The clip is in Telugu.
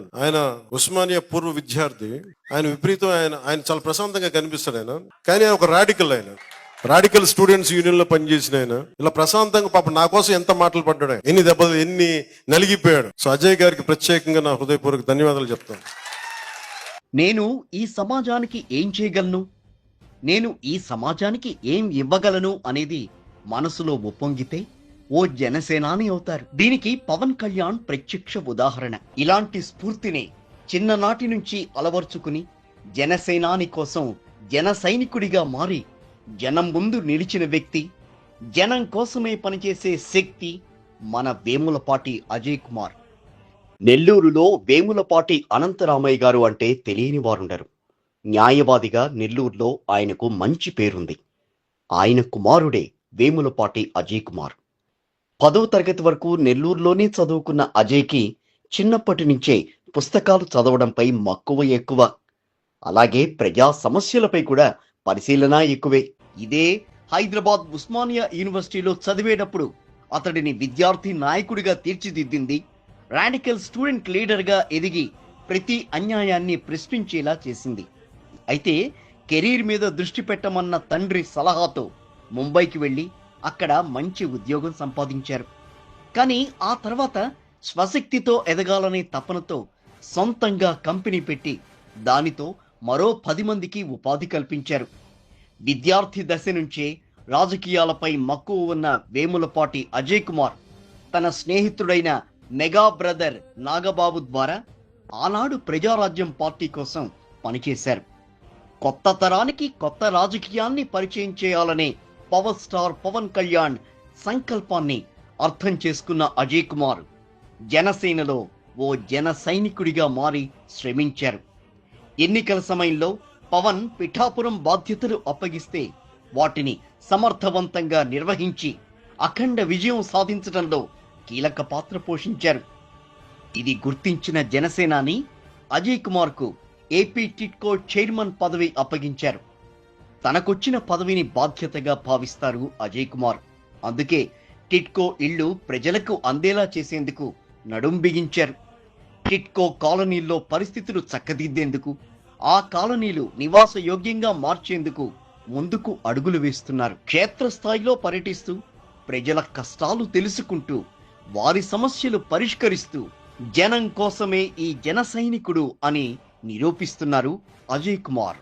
ఆయన ఉస్మానియా పూర్వ విద్యార్థి. ఆయన విపరీతం ఆయన ఆయన చాలా ప్రశాంతంగా కనిపిస్తాడు ఆయన. కానీ ఆయన ఒక రాడికల్ ఆయన. రాడికల్ స్టూడెంట్స్ యూనియన్లో పనిచేసిన ఆయన. ఇలా ప్రశాంతంగా పాప నా కోసం ఎంత మాటలు పడ్డాడు ఎన్ని దెబ్బలు ఎన్ని నలిగిపోయాడు. సో అజయ్ గారికి ప్రత్యేకంగా నా హృదయపూర్వక ధన్యవాదాలు చెప్తాను. నేను ఈ సమాజానికి ఏం చేయగలను? నేను ఈ సమాజానికి ఏం ఇవ్వగలను అనేది మనసులో ఒప్పొంగితే ఓ జనసేనాని అవుతారు. దీనికి పవన్ కళ్యాణ్ ప్రత్యక్ష ఉదాహరణ. ఇలాంటి స్ఫూర్తిని చిన్ననాటి నుంచి అలవర్చుకుని జనసేనాని కోసం జన సైనికుడిగా మారి జనం ముందు నిలిచిన వ్యక్తి జనం కోసమే పనిచేసే శక్తి మన వేములపాటి అజయ్ కుమార్. నెల్లూరులో వేములపాటి అనంతరామయ్య గారు అంటే తెలియని వారుండరు. న్యాయవాదిగా నెల్లూరులో ఆయనకు మంచి పేరుంది. ఆయన కుమారుడే వేములపాటి అజయ్ కుమార్. పదవ తరగతి వరకు నెల్లూరులోనే చదువుకున్న అజయ్కి చిన్నప్పటి నుంచే పుస్తకాలు చదవడంపై మక్కువ ఎక్కువ. అలాగే ప్రజా సమస్యలపై కూడా పరిశీలన ఎక్కువే. ఇదే హైదరాబాద్ ఉస్మానియా యూనివర్సిటీలో చదివేటప్పుడు అతడిని విద్యార్థి నాయకుడిగా తీర్చిదిద్దింది. రాడికల్ స్టూడెంట్ లీడర్గా ఎదిగి ప్రతి అన్యాయాన్ని ప్రశ్నించేలా చేసింది. అయితే కెరీర్ మీద దృష్టి పెట్టమన్న తండ్రి సలహాతో ముంబైకి వెళ్ళి అక్కడ మంచి ఉద్యోగం సంపాదించారు. కానీ ఆ తర్వాత స్వశక్తితో ఎదగాలనే తపనతో సొంతంగా కంపెనీ పెట్టి దానితో మరో పది మందికి ఉపాధి కల్పించారు. విద్యార్థి దశ నుంచే రాజకీయాలపై మక్కువ ఉన్న వేములపాటి అజయ్ కుమార్ తన స్నేహితుడైన మెగా బ్రదర్ నాగబాబు ద్వారా ఆనాడు ప్రజారాజ్యం పార్టీ కోసం పనిచేశారు. కొత్త తరానికి కొత్త రాజకీయాన్ని పరిచయం చేయాలనే పవర్ స్టార్ పవన్ కళ్యాణ్ సంకల్పాన్ని అర్థం చేసుకున్న అజయ్ కుమార్. జనసేనలో ఓ జన సైనికుడిగా మారి శ్రమించారు. ఎన్నికల సమయంలో పవన్ పిఠాపురం బాధ్యతలు అప్పగిస్తే వాటిని సమర్థవంతంగా నిర్వహించి అఖండ విజయం సాధించడంలో కీలక పాత్ర పోషించారు. ఇది గుర్తించిన జనసేనాని అజయ్ కుమార్కు ఏపీ టిట్కో చైర్మన్ పదవి అప్పగించారు. తనకొచ్చిన పదవిని బాధ్యతగా భావిస్తారు అజయ్ కుమార్. అందుకే టిట్కో ఇళ్ళు ప్రజలకు అందేలా చేసేందుకు నడుం బిగించారు. టిట్కో కాలనీల్లో పరిస్థితులు చక్కదిద్దేందుకు ఆ కాలనీలు నివాస యోగ్యంగా మార్చేందుకు ముందుకు అడుగులు వేస్తున్నారు. క్షేత్రస్థాయిలో పర్యటిస్తూ ప్రజల కష్టాలు తెలుసుకుంటూ వారి సమస్యలు పరిష్కరిస్తూ జనం కోసమే ఈ జన సైనికుడు అని నిరూపిస్తున్నారు అజయ్ కుమార్.